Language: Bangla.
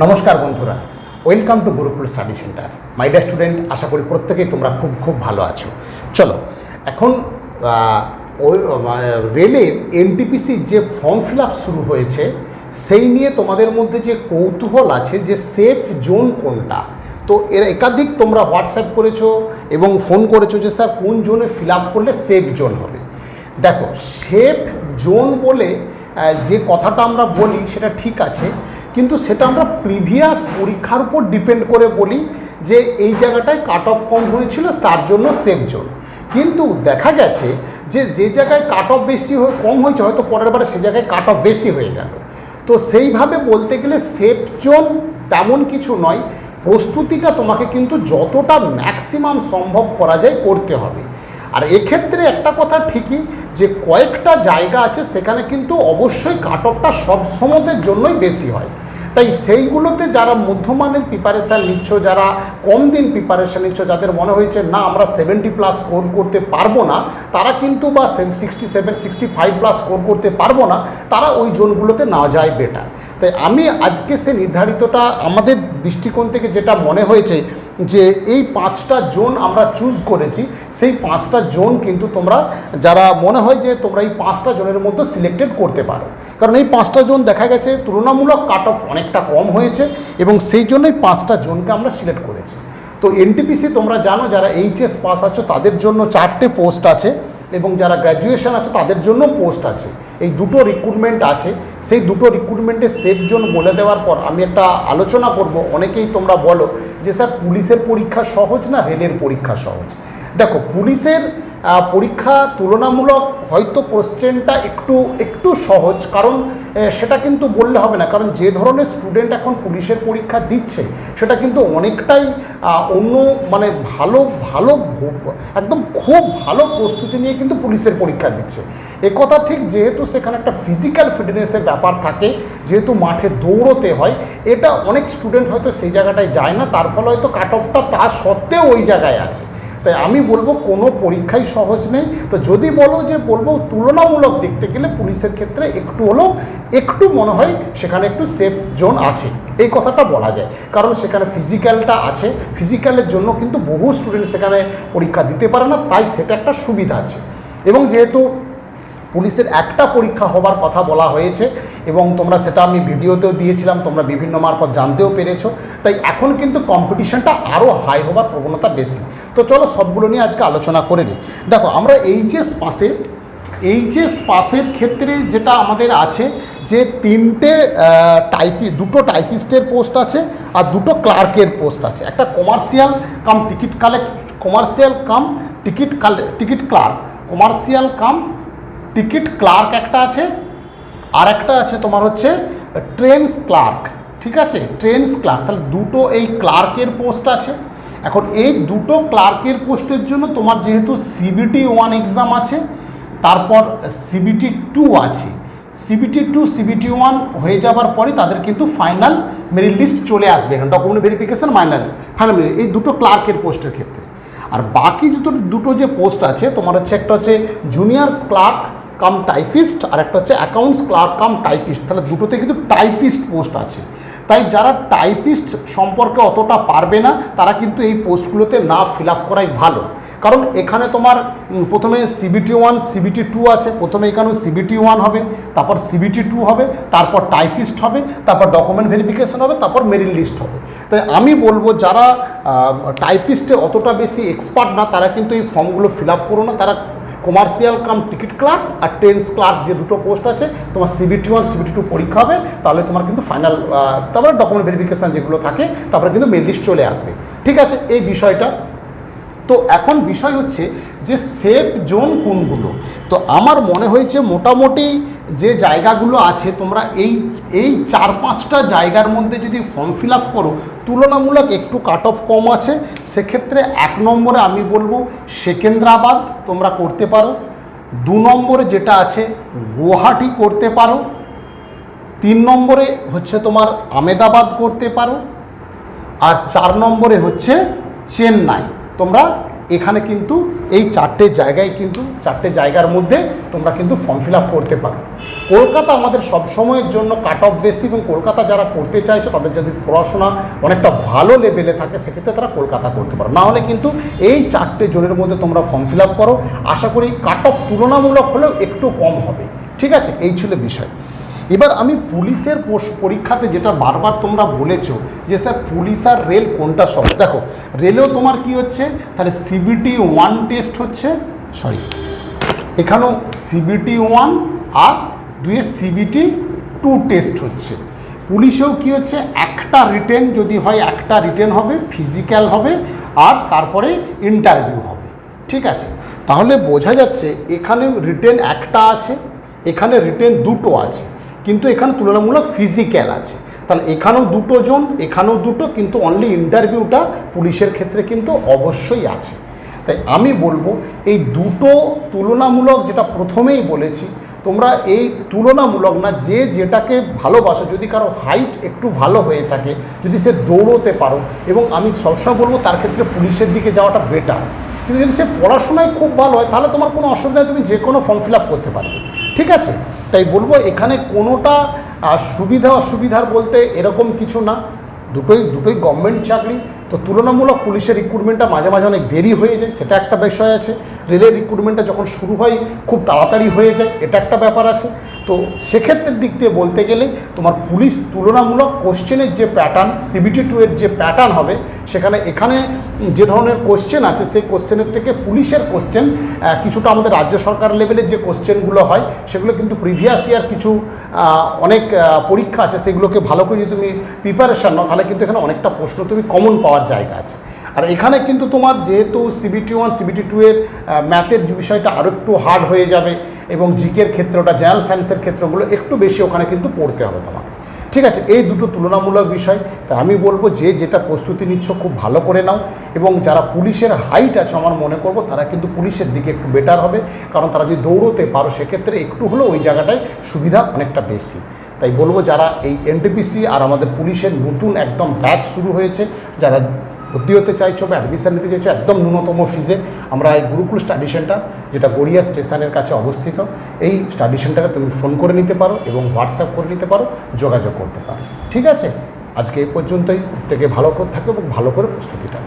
নমস্কার বন্ধুরা welcome to Gurukul study centre my dear student আশা করি প্রত্যেকেই তোমরা খুব খুব ভালো আছো। চলো, এখন রেলের এনটিপিসি যে ফর্ম ফিল শুরু হয়েছে, সেই নিয়ে তোমাদের মধ্যে যে কৌতূহল আছে যে সেফ জোন কোনটা, তো এর একাধিক তোমরা হোয়াটসঅ্যাপ করেছ এবং ফোন করেছ যে, স্যার, কোন জোনে ফিল করলে সেফ জোন হবে? দেখো সেফ জোন বলে যে কথাটা আমরা বলি সেটা ঠিক আছে কিন্তু সেটা আমরা প্রিভিয়াস পরীক্ষার উপর ডিপেন্ড করে বলি যে এই জায়গাটায় কাট অফ কম হয়েছিল, তার জন্য সেফ জোন কিন্তু দেখা গেছে যে যে জায়গায় কাট অফ বেশি কম হয়েছে, হয়তো পরের বারে সে জায়গায় কাট অফ বেশি হয়ে গেল। তো সেইভাবে বলতে গেলে সেফ জোন তেমন কিছু নয়, প্রস্তুতিটা তোমাকে কিন্তু যতটা ম্যাক্সিমাম সম্ভব করা যায় করতে হবে। আর এক্ষেত্রে একটা কথা ঠিকই যে কয়েকটা জায়গা আছে, সেখানে কিন্তু অবশ্যই কাট অফটা সব সময়দের জন্যই বেশি হয়। তাই সেইগুলোতে যারা মধ্যমানের প্রিপারেশান নিচ্ছ, যারা কম দিন প্রিপারেশান নিচ্ছ, যাদের মনে হয়েছে, না, আমরা সেভেন্টি প্লাস স্কোর করতে পারব না, তারা কিন্তু বা sixty seven sixty five plus score করতে পারব না, তারা ওই জোনগুলোতে না যায় বেটার তাই আমি আজকে সে নির্ধারিতটা আমাদের দৃষ্টিকোণ থেকে যেটা মনে হয়েছে যে এই পাঁচটা জোন আমরা চুজ করেছি, সেই পাঁচটা জোন কিন্তু তোমরা, যারা মনে হয় যে তোমরা এই পাঁচটা জোনের মধ্যে সিলেক্টেড করতে পারো। কারণ এই পাঁচটা জোন দেখা গেছে তুলনামূলক কাট অফ অনেকটা কম হয়েছে এবং সেই জন্যই পাঁচটা জোনকে আমরা সিলেক্ট করেছি। তো এনটিপিসি তোমরা জানো, যারা এইচএস পাস আছো, তাদের জন্য চারটে পোস্ট আছে। এবং যারা গ্র্যাজুয়েশন আছে, তাদের জন্য পোস্ট আছে। এই দুটো রিক্রুটমেন্ট আছে। সেই দুটো রিক্রুটমেন্টের সেফ জোন বলে দেওয়ার পর আমি একটা আলোচনা করব। অনেকেই তোমরা বলো যে, স্যার, পুলিশের পরীক্ষা সহজ না রেলের পরীক্ষা সহজ? দেখো, পুলিশের পরীক্ষা তুলনামূলক হয়তো কোশ্চেনটা একটু একটু সহজ। কারণ সেটা কিন্তু বললে হবে না। কারণ যে ধরনের স্টুডেন্ট এখন পুলিশের পরীক্ষা দিচ্ছে, সেটা কিন্তু অনেকটাই অন্য মানে ভালো ভালো একদম খুব ভালো প্রস্তুতি নিয়ে কিন্তু পুলিশের পরীক্ষা দিচ্ছে। কথা ঠিক যেহেতু সেখানে একটা ফিজিক্যাল ফিটনেসের ব্যাপার থাকে, যেহেতু মাঠে দৌড়তে হয়, এটা অনেক স্টুডেন্ট হয়তো সেই জায়গাটায় যায় না। তার ফলে হয়তো কাট অফটা তা সত্ত্বেও ওই জায়গায় আছে। তাই আমি বলব কোনো পরীক্ষাই সহজ নেই। তো যদি বলো যে বলব তুলনামূলক দেখতে গেলে পুলিশের ক্ষেত্রে একটু হলেও একটু মনে হয় সেখানে একটু সেফ জোন আছে। এই কথাটা বলা যায়। কারণ সেখানে ফিজিক্যালটা আছে। ফিজিক্যালের জন্য কিন্তু বহু স্টুডেন্ট সেখানে পরীক্ষা দিতে পারে না, তাই সেটা একটা সুবিধা আছে। এবং যেহেতু পুলিশের একটা পরীক্ষা হবার কথা বলা হয়েছে এবং তোমরা সেটা আমি ভিডিওতেও দিয়েছিলাম, তোমরা বিভিন্ন মারফত জানতেও পেরেছ। তাই এখন কিন্তু কম্পিটিশনটা আরও হাই হবার প্রবণতা বেশি। তো চলো সবগুলো নিয়ে আজকে আলোচনা করে নিই। দেখো, আমরা এইচএস পাশে এইচএস পাসের ক্ষেত্রে যেটা আমাদের আছে, যে তিনটে টাইপি দুটো টাইপিস্টের পোস্ট আছে আর দুটো ক্লার্কের পোস্ট আছে। একটা commercial cum ticket collect commercial cum ticket কালে ticket clerk commercial cum ticket clerk একটা আছে, আর একটা আছে তোমার হচ্ছে ট্রেনস ক্লার্ক ঠিক আছে? ট্রেনস ক্লার্ক তাহলে দুটো এই ক্লার্কের পোস্ট আছে। এখন এই দুটো ক্লার্কের পোস্টের জন্য তোমার যেহেতু সিবিটি ওয়ান এক্সাম আছে, তারপর সিবিটি টু আছে। সিবিটি টু সিবিটি ওয়ান হয়ে যাবার পরে তাদের কিন্তু ফাইনাল মেরিট লিস্ট চলে আসবে। এখানে ডকুমেন্ট ভেরিফিকেশান মাইনাল ফাইনাল ফাইনাল এই দুটো ক্লার্কের পোস্টের ক্ষেত্রে। আর বাকি দুটো দুটো যে পোস্ট আছে, তোমার হচ্ছে একটা হচ্ছে জুনিয়র ক্লার্ক কাম টাইপিস্ট আর একটা হচ্ছে অ্যাকাউন্টস ক্লার্ক কাম টাইপিস্ট তাহলে দুটোতে কিন্তু টাইপিস্ট পোস্ট আছে। তাই যারা টাইপিস্ট সম্পর্কে অতটা পারবে না, তারা কিন্তু এই পোস্টগুলোতে না ফিল আপ করাই ভালো। কারণ এখানে তোমার প্রথমে সিবিটি ওয়ান সিবিটি টু আছে, প্রথমে এখানেও সিবিটি ওয়ান হবে, তারপর সিবিটি টু হবে, তারপর টাইপিস্ট হবে, তারপর ডকুমেন্ট ভেরিফিকেশন হবে, তারপর মেরিট লিস্ট হবে। তাই আমি বলব যারা টাইপিস্টে অতটা বেশি এক্সপার্ট না, তারা কিন্তু এই ফর্মগুলো ফিল আপ করো না, তারা কমার্শিয়াল কাম টিকিট ক্লার্ক আর টেন্স ক্লার্ক যে দুটো পোস্ট আছে, তোমার সিবিটি ওয়ান সিবিটি টু পরীক্ষা হবে, তাহলে তোমার কিন্তু ফাইনাল তারপরে ডকুমেন্ট ভেরিফিকেশান যেগুলো থাকে, তারপরে কিন্তু মেন লিস্ট চলে আসবে। ঠিক আছে, এই বিষয়টা। তো এখন বিষয় হচ্ছে যে সেফ জোন কোনগুলো? তো আমার মনে হয়েছে মোটামুটি যে জায়গাগুলো আছে, তোমরা এই এই চার পাঁচটা জায়গার মধ্যে যদি ফর্ম ফিল আপ করো, তুলনামূলক একটু কাট অফ কম আছে। সেক্ষেত্রে এক নম্বরে আমি বলব সেকেন্দ্রাবাদ তোমরা করতে পারো। দু নম্বরে যেটা আছে, গুয়াহাটি করতে পারো। তিন নম্বরে হচ্ছে তোমার আমেদাবাদ করতে পারো। আর চার নম্বরে হচ্ছে চেন্নাই। তোমরা এখানে কিন্তু এই চারটে জায়গায় কিন্তু চারটে জায়গার মধ্যে তোমরা কিন্তু ফর্ম ফিল করতে পারো। কলকাতা আমাদের সব সময়ের জন্য কাট অফ বেশি এবং কলকাতা যারা করতে চাইছো, তাদের যদি পড়াশোনা অনেকটা ভালো লেভেলে থাকে, সেক্ষেত্রে তারা কলকাতা করতে পারো। না হলে কিন্তু এই চারটে জোনের মধ্যে তোমরা ফর্ম ফিল করো। আশা করি কাট অফ তুলনামূলক হলেও একটু কম হবে। ঠিক আছে? এই ছিল বিষয়। এবার আমি পুলিশের পরীক্ষাতে যেটা বারবার তোমরা বলেছ যে স্যার পুলিশ আর রেল কোনটা সব? দেখো, রেলেও তোমার কি হচ্ছে? তাহলে সিবিটি ওয়ান টেস্ট হচ্ছে সরি এখানেও সিবিটি ওয়ান আর দুয়ে সিবিটি টু টেস্ট হচ্ছে। পুলিশেও কি হচ্ছে? একটা রিটেন যদি হয়, একটা রিটেন হবে ফিজিক্যাল হবে আর তারপরে ইন্টারভিউ হবে। ঠিক আছে? তাহলে বোঝা যাচ্ছে এখানে রিটেন একটা আছে, এখানে রিটেন দুটো আছে। কিন্তু এখানে তুলনামূলক ফিজিক্যাল আছে। তাহলে এখানেও দুটো জন, এখানেও দুটো, কিন্তু অনলি ইন্টারভিউটা পুলিশের ক্ষেত্রে কিন্তু অবশ্যই আছে। তাই আমি বলব, এই দুটো তুলনামূলক যেটা প্রথমেই বলেছি, তোমরা এই তুলনামূলক না, যে যেটাকে ভালোবাসো, যদি কারও হাইট একটু ভালো হয়ে থাকে, যদি সে দৌড়োতে পারো, এবং আমি সবসময় বলব তার ক্ষেত্রে পুলিশের দিকে যাওয়াটা বেটার কিন্তু যদি সে পড়াশোনায় খুব ভালো হয় তাহলে তোমার কোনো অসুবিধা নেই, তুমি যে কোনো ফর্ম ফিল করতে পারবে। ঠিক আছে? তাই বলব এখানে কোনোটা সুবিধা অসুবিধার বলতে এরকম কিছু না। দুটোই দুটোই গভর্নমেন্ট চাকরি। তো তুলনামূলক পুলিশের রিক্রুটমেন্টটা মাঝে মাঝে অনেক দেরি হয়ে যায় সেটা একটা বিষয় আছে। রেলের রিক্রুটমেন্টটা যখন শুরু হয় খুব তাড়াতাড়ি হয়ে যায় এটা একটা ব্যাপার আছে। তো সেক্ষেত্রের দিক দিয়ে বলতে গেলে তোমার পুলিশ তুলনামূলক কোশ্চেনের যে প্যাটার্ন সিবিটি টু এর যে প্যাটার্ন হবে, সেখানে এখানে যে ধরনের কোশ্চেন আছে, সেই কোশ্চেনের থেকে পুলিশের কোশ্চেন কিছুটা আমাদের রাজ্য সরকার লেভেলের যে কোশ্চেনগুলো হয়, সেগুলো কিন্তু প্রিভিয়াস ইয়ার কিছু অনেক পরীক্ষা আছে, সেগুলোকে ভালো করে যদি তুমি প্রিপারেশান নাও, তাহলে কিন্তু এখানে অনেকটা প্রশ্ন তুমি কমন পাওয়ার জায়গা আছে। আর এখানে কিন্তু তোমার যেহেতু সিবিটি ওয়ান সিবিটি টু এর ম্যাথের বিষয়টা আরও একটু হার্ড হয়ে যাবে এবং জিকের ক্ষেত্রে ওটা জেনারেল সায়েন্সের ক্ষেত্রগুলো একটু বেশি, ওখানে কিন্তু পড়তে হবে তোমাকে। ঠিক আছে, এই দুটো তুলনামূলক বিষয়। তা আমি বলব যে, যেটা প্রস্তুতি নিচ্ছ, খুব ভালো করে নাও। এবং যারা পুলিশের হাইট আছে, আমার মনে করব, তারা কিন্তু পুলিশের দিকে একটু বেটার হবে। কারণ তারা যদি দৌড়তে পারো, সেক্ষেত্রে একটু হলেও ওই জায়গাটায় সুবিধা অনেকটা বেশি। তাই বলব, যারা এই এনটিপিসি আর আমাদের পুলিশের নতুন একদম ব্যাচ শুরু হয়েছে, যারা ভর্তি হতে চাইছো বা অ্যাডমিশান নিতে চাইছো, একদম ন্যূনতম ফিজে আমরা এই গুরুকুল স্টাডি সেন্টার যেটা গড়িয়া স্টেশনের কাছে অবস্থিত, এই স্টাডি সেন্টারে তুমি ফোন করে নিতে পারো এবং হোয়াটসঅ্যাপ করে নিতে পারো, যোগাযোগ করতে পারো। ঠিক আছে? আজকে এই পর্যন্তই। প্রত্যেকে ভালো করে থাকো এবং ভালো করে প্রস্তুতিটা